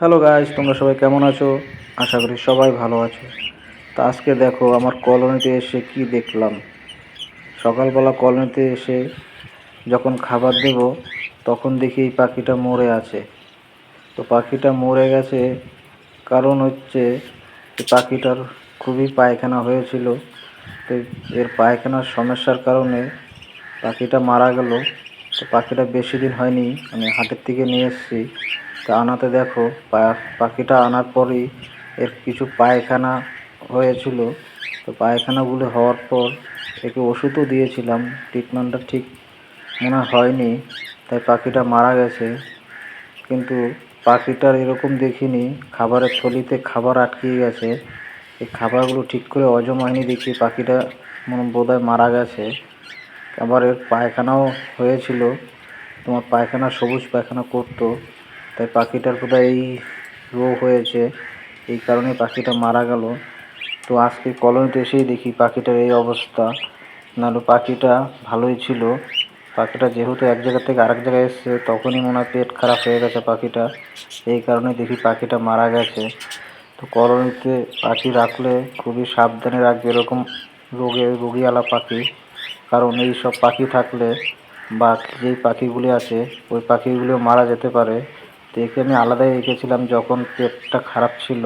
Hello guys, তোমরা সবাই কেমন আছো? আশা করি সবাই ভালো আছো। তা আজকে দেখো, আমার কলোনিতে এসে কি দেখলাম? সকালবেলা কলোনিতে এসে যখন খাবার দেব, তখন দেখি এই পাখিটা মরে আছে। তো পাখিটা মরে গেছে, কারণ হচ্ছে পাখিটার খুবই পায়খানা হয়েছিল। তো এর পায়খানার সমস্যার কারণে পাখিটা মারা গেল। পাখিটা বেশি দিন হয়নি, আমি হাটের থেকে নিয়ে এসেছি। তা আনাতে দেখো পাখিটা আনার পরেই এর কিছু পায়খানা হয়েছিল। তো পায়খানাগুলো হওয়ার পর একে ওষুধও দিয়েছিলাম ট্রিটমেন্টটা ঠিক মনে হয়নি, তাই পাখিটা মারা গেছে। কিন্তু পাখিটার এরকম দেখিনি, খাবারের থলিতে খাবার আটকে গেছে। এই খাবারগুলো ঠিক করে হজম হয়নি দেখি পাখিটা মনে বোধহয় মারা গেছে। আবার এর পায়খানাও হয়েছিল। তোমার পায়খানা সবুজ পায়খানা করতো। তাই পাখিটার বোধহয় এই রোগ হয়েছে। এই কারণে পাখিটা মারা গেল। তো আজকে কলোনিতে এসেই দেখি পাখিটার এই অবস্থা। নাহলে পাখিটা ভালোই ছিল। পাখিটা যেহেতু এক জায়গা থেকে আরেক জায়গায় এসছে, তখনই মনে হয় পেট খারাপ হয়ে গেছে পাখিটা। এই কারণে দেখি পাখিটা মারা গেছে। তো কলোনিতে পাখি রাখলে খুবই সাবধানে রাখবে এরকম রোগে রোগীওয়ালা পাখি। কারণ এই সব পাখি থাকলে বা যেই পাখিগুলি আছে, ওই পাখিগুলো মারা যেতে পারে। তো একে আমি আলাদাই রেখেছিলাম যখন পেটটা খারাপ ছিল।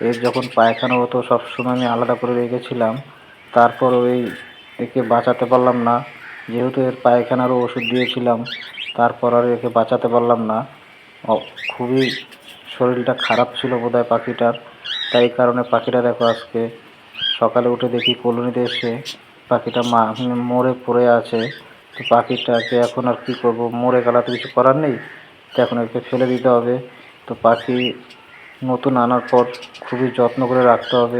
এর যখন পায়খানা হতো, সবসময় আমি আলাদা করে রেখেছিলাম। তারপর ওই একে বাঁচাতে পারলাম না। যেহেতু এর পায়খানারও ওষুধ দিয়েছিলাম, তারপর আর একে বাঁচাতে পারলাম না। খুবই শরীরটা খারাপ ছিল বোধহয় পাখিটার। তাই কারণে পাখিটা দেখো আজকে সকালে উঠে দেখি কলোনিতে এসে পাখিটা মা মরে পড়ে আছে। তো পাখিটাকে এখন আর কী করব? মরে গেলে তো কিছু করার নেই। তো এখন একে ফেলে দিতে হবে। তো পাখি নতুন আনার পর খুবই যত্ন করে রাখতে হবে।